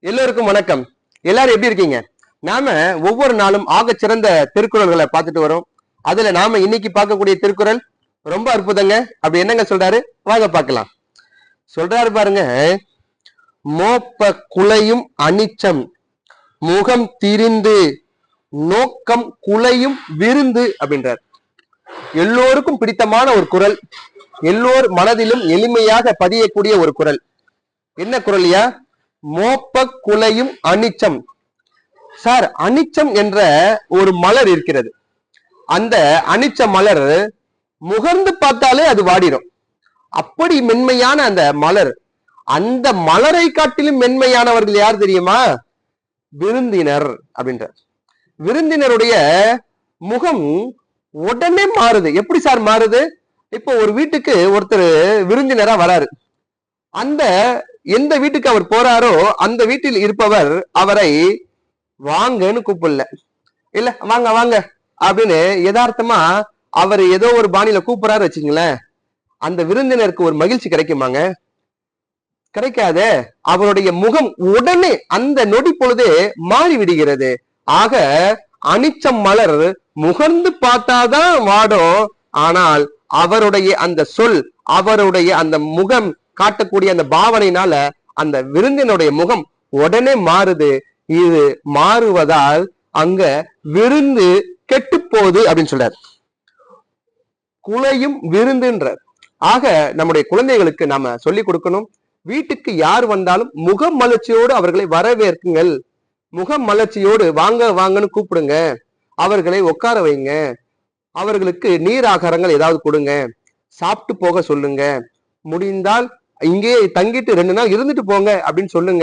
எல்லோருக்கும் வணக்கம். எல்லாரும் எப்படி இருக்கீங்க? நாம ஒவ்வொரு நாளும் ஆகச் சிறந்த திருக்குறள்களை பார்த்துட்டு வரோம். அதுல நாம இன்னைக்கு பார்க்கக்கூடிய திருக்குறள் ரொம்ப அற்புதங்க. அப்படி என்னங்க சொல்றாரு? வாங்க பார்க்கலாம். சொல்றாரு பாருங்க. மோப்ப குலையும் அனிச்சம். முகம் திரிந்து நோக்கம் குலையும் விருந்து அப்படின்றார். எல்லோருக்கும் பிடித்தமான ஒரு குறள். எல்லோர் மனதிலும் எளிமையாக பதியக்கூடிய ஒரு குறள். என்ன குரல்யா மோப்ப குலையும் அனிச்சம். சார் அனிச்சம் என்ற ஒரு மலர் இருக்கிறது. அந்த அனிச்ச மலர் முகர்ந்து பார்த்தாலே அது வாடிடும் அப்படி மென்மையான அந்த மலர் அந்த மலரை காட்டிலும் மென்மையானவர்கள் யார் தெரியுமா? விருந்தினர் அப்படின்றார். விருந்தினருடைய முகம் உடனே மாறுது. எப்படி சார் மாறுது? இப்போ ஒரு வீட்டுக்கு ஒருத்தர் விருந்தினரா வராரு. அந்த எந்த வீட்டுக்கு அவர் போறாரோ அந்த வீட்டில் இருப்பவர் அவரை வாங்கன்னு கூப்பிடல. இல்ல வாங்க வாங்க அப்படின்னு யதார்த்தமா அவர் ஏதோ ஒரு பாணியில கூப்பிடுறாரு வச்சுங்களேன் அந்த விருந்தினருக்கு ஒரு மகிழ்ச்சி கிடைக்குமாங்க? கிடைக்காதே அவருடைய முகம் உடனே அந்த நொடி பொழுதே மாறி விடுகிறது. ஆக அனிச்சம் மலர் முகர்ந்து பார்த்தாதான் வாடும். ஆனால் அவருடைய அந்த சொல் அவருடைய அந்த முகம் காட்டக்கூடிய அந்த பாவனையினால அந்த விருந்தினுடைய முகம் உடனே மாறுது. இது மாறுவதால் அங்க விருந்து கெட்டு போகுது அப்படின்னு சொல்றார். குலையும் விருந்துன்ற ஆக நம்முடைய குழந்தைகளுக்கு நாம சொல்லி கொடுக்கணும். வீட்டுக்கு யார் வந்தாலும் முக மலர்ச்சியோடு அவர்களை வரவேற்குங்கள். முக மலர்ச்சியோடு வாங்க வாங்கன்னு கூப்பிடுங்க. அவர்களை உட்கார வைங்க. அவர்களுக்கு நீர் ஆகாரங்கள் ஏதாவது கொடுங்க. சாப்பிட்டு போக சொல்லுங்க. முடிந்தால் இங்கே தங்கிட்டு ரெண்டு நாள் இருந்துட்டு போங்க அப்படின்னு சொல்லுங்க.